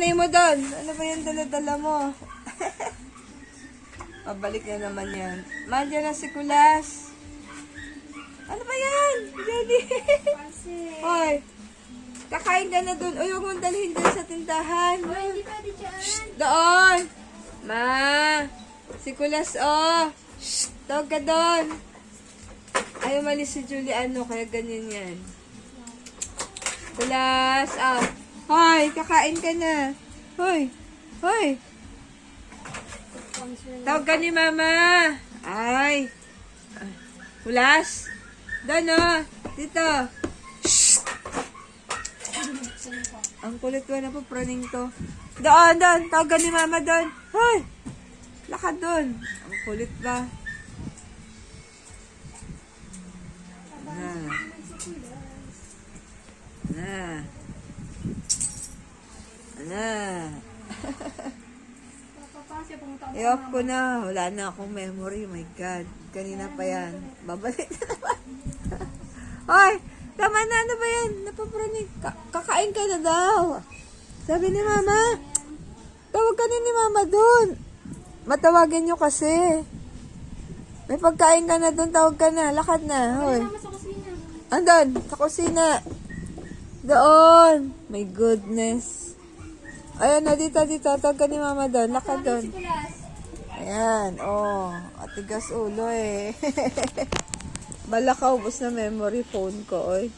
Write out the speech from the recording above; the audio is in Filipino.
nanay mo doon? Ano ba yung dala-dala mo? Pabalik na naman yan. Mandyan na si Kulas. Ano ba yan? Jelly. Hoy. Kakain ka na doon. Uy, huwag mong dalhin doon sa tindahan. Hindi pwede dyan. Doon! Ma! Si Kulas, oh! Shh! Tawag ka doon! Ayaw malis si Juliano, kaya ganyan yan. Kulas, ah! Hoy! Kakain ka na! Hoy! Hoy! Tawag ka ni Mama! Ay! Kulas! Doon, oh! Dito! Shh! Ang kulit ko na po, praning to. Doon, doon. Tawagan ni mama doon. Hoy! Lakad doon. Ang kulit ba? Na. Na. Na. I-off ko na. Wala na akong memory. My God. Kanina pa yan. Babalik na naman. Hoy! Tama na. Ano ba yan? Napapraning. Ka- kakain ka na daw. Sabi ni mama. Tawag ka ni mama dun. Matawagin nyo kasi. May pagkain ka na dun. Tawag ka na. Lakad na. Hoy. Andun. Sa kusina. Doon. My goodness. Ayun na. Dito, dito. Tawag ka ni mama doon. Lakad doon. Ayan, oh. Atigas ulo eh. Bala ka, ubos na memory phone ko, oy.